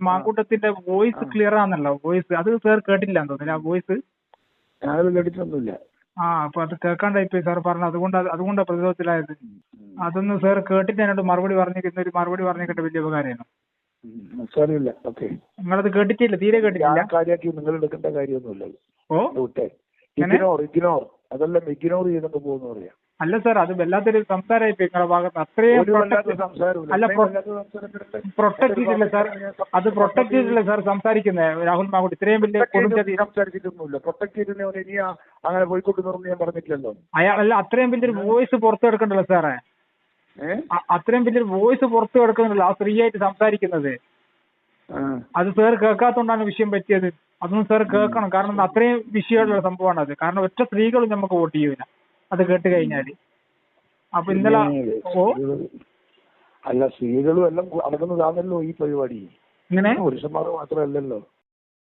മാക്കൂട്ടത്തിന്റെ voice clear ആണല്ലോ. Voice അത് sir കേട്ടില്ല തോന്നുന്നു. ആ വോയിസ് ഞാനത് കേട്ടിട്ടൊന്നുമില്ല. ആ അപ്പൊ അത് കേൾക്കാണ്ടായിപ്പോയി സാർ പറഞ്ഞു അതുകൊണ്ട് അതുകൊണ്ട് അതുകൊണ്ടാണ് പ്രതിരോധത്തിലായത് അതൊന്ന് സാർ കേട്ടിട്ട് എന്നോട് മറുപടി പറഞ്ഞിരിക്കുന്ന ഒരു മറുപടി പറഞ്ഞിട്ട് വലിയ ഉപകാരമായിരുന്നു. സാരമില്ല. ഓക്കെ. നിങ്ങളത് കേട്ടിട്ടില്ല. തീരെ കേട്ടിട്ടില്ല. കാര്യമാക്കി നിങ്ങൾ എടുക്കേണ്ട കാര്യമൊന്നുമില്ല. ഓ? Ignore ignore. അതെല്ലാം ഇഗ്നോർ ചെയ്തങ്ങ് പോകുന്ന പറയാം. അല്ല സാർ അത് വല്ലാത്തൊരു സംസാരമായി പോയി നിങ്ങളുടെ ഭാഗത്ത്. അത്രയും അല്ല. പ്രൊട്ടക്ട് ചെയ്തില്ല സാർ. അത് പ്രൊട്ടക്ട് ചെയ്തില്ല സാർ സംസാരിക്കുന്നത് രാഹുൽ മാങ്കുട്ടി ഇത്രയും വലിയ കൊടുംചതി അങ്ങനെ ഞാൻ പറഞ്ഞിട്ടില്ലല്ലോ. അയാൾ അല്ല അത്രയും വലിയൊരു വോയിസ് പുറത്തു കിടക്കണ്ടല്ലോ സാറേ. അത്രയും വലിയൊരു വോയിസ് പുറത്തു കിടക്കുന്നുണ്ടല്ലോ ആ ഫ്രീ ആയിട്ട് സംസാരിക്കുന്നത്. അത് സാർ കേൾക്കാത്തോണ്ടാണ് വിഷയം പറ്റിയത്. അതൊന്നും സാർ കേൾക്കണം. കാരണം അത്രയും വിഷയമുള്ള സംഭവമാണ് അത് കാരണം ഒറ്റ സ്ത്രീകളും നമുക്ക് വോട്ട് ചെയ്യൂല അത് കേട്ട് കഴിഞ്ഞാൽ. അപ്പൊ ഇന്നലെ ഓ? അല്ല സ്ത്രീകളും എല്ലാം അടങ്ങുന്നതാണല്ലോ ഈ പരിപാടി. ഇങ്ങനെ പുരുഷന്മാർ മാത്രമല്ലല്ലോ.